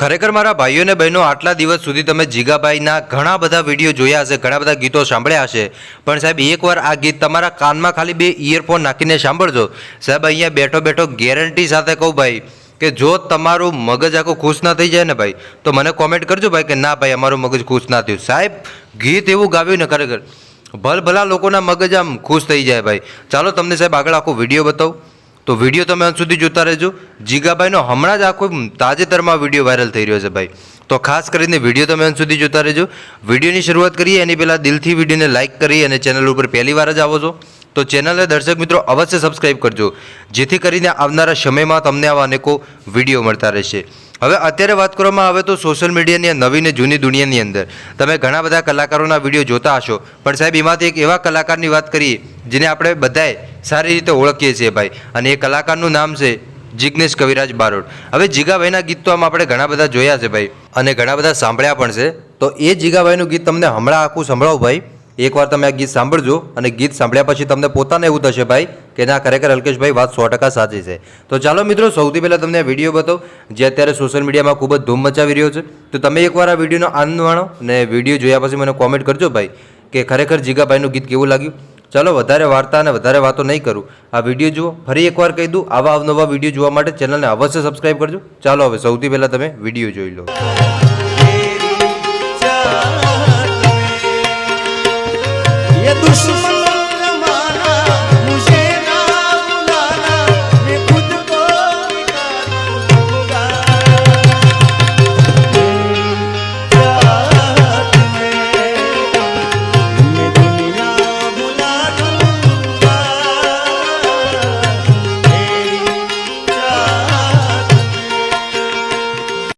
ખરેખર મારા ભાઈઓ અને બહેનો, આટલા દિવસ સુધી તમે જીગાભાઈના ઘણા બધા વીડિયો જોયા હશે, ઘણા બધા ગીતો સાંભળ્યા હશે. પણ સાહેબ, એકવાર આ ગીત તમારા કાનમાં ખાલી બે ઇયરફોન નાખીને સાંભળજો. સાહેબ, અહીંયા બેઠો બેઠો ગેરંટી સાથે કહું ભાઈ કે જો તમારું મગજ આખું ખુશ ના થઈ જાય ને ભાઈ, તો મને કોમેન્ટ કરજો ભાઈ કે ના ભાઈ, અમારું મગજ ખુશ ના થયું. સાહેબ, ગીત એવું ગાવ્યું ને ખરેખર ભલ ભલા લોકોના મગજ આમ ખુશ થઈ જાય ભાઈ. ચાલો તમને સાહેબ આગળ આખો વીડિયો બતાવું. તો વીડિયો તમે અંત સુધી જોતા રહેજો. જીગાભાઈનો હમણાં જ આખો તાજેતરમાં વીડિયો વાયરલ થઈ રહ્યો છે ભાઈ. તો ખાસ કરીને વીડિયો તમે અંત સુધી જોતા રહેજો. વિડીયોની શરૂઆત કરીએ, એની પહેલાં દિલથી વિડીયોને લાઇક કરી અને ચેનલ ઉપર પહેલી વાર જ આવો છો, તો ચેનલને દર્શક મિત્રો અવશ્ય સબસ્ક્રાઈબ કરજો, જેથી કરીને આવનારા સમયમાં તમને આવા અનેકો વીડિયો મળતા રહેશે. હવે અત્યારે વાત કરવામાં આવે તો સોશિયલ મીડિયાની નવી ને જૂની દુનિયાની અંદર. તમે ઘણા બધા કલાકારોના વીડિયો જોતા હશો. પણ સાહેબ, એમાંથી એક એવા કલાકારની વાત કરીએ, જેને આપણે બધાએ સારી રીતે ઓળખીએ છીએ ભાઈ. અને એ કલાકારનું નામ છે જિગ્નેશ કવિરાજ બારોટ. હવે જીગાભાઈના ગીત તો આમ આપણે ઘણા બધા જોયા છે ભાઈ. અને ઘણા બધા સાંભળ્યા પણ છે. તો એ જીગાભાઈનું ગીત તમને હમણાં આખું સંભળાવું ભાઈ. એકવાર તમે આ ગીત સાંભળજો અને ગીત સાંભળ્યા પછી તમને પોતાને એવું થશે ભાઈ કે ના, ખરેખર અલ્કેશભાઈ વાત સો ટકા સાચી છે. તો ચાલો મિત્રો, સૌથી પહેલાં તમને આ વીડિયો બતાવો. જે અત્યારે સોશિયલ મીડિયામાં ખૂબ જ ધૂમ મચાવી રહ્યો છે. તો તમે એકવાર આ વિડીયોનો આનંદ માણો અને વીડિયો જોયા પછી મને કોમેન્ટ કરજો ભાઈ કે ખરેખર જીગાભાઈનું ગીત કેવું લાગ્યું. ચાલો, વધારે વાર્તા અને વધારે વાતો નહીં કરું. આ વીડિયો જુઓ. ફરી એકવાર કહી દઉં, આવા અવનવા વીડિયો જોવા માટે ચેનલને અવશ્ય સબસ્ક્રાઈબ કરજો. ચાલો, હવે સૌથી પહેલાં તમે વીડિયો જોઈ લો.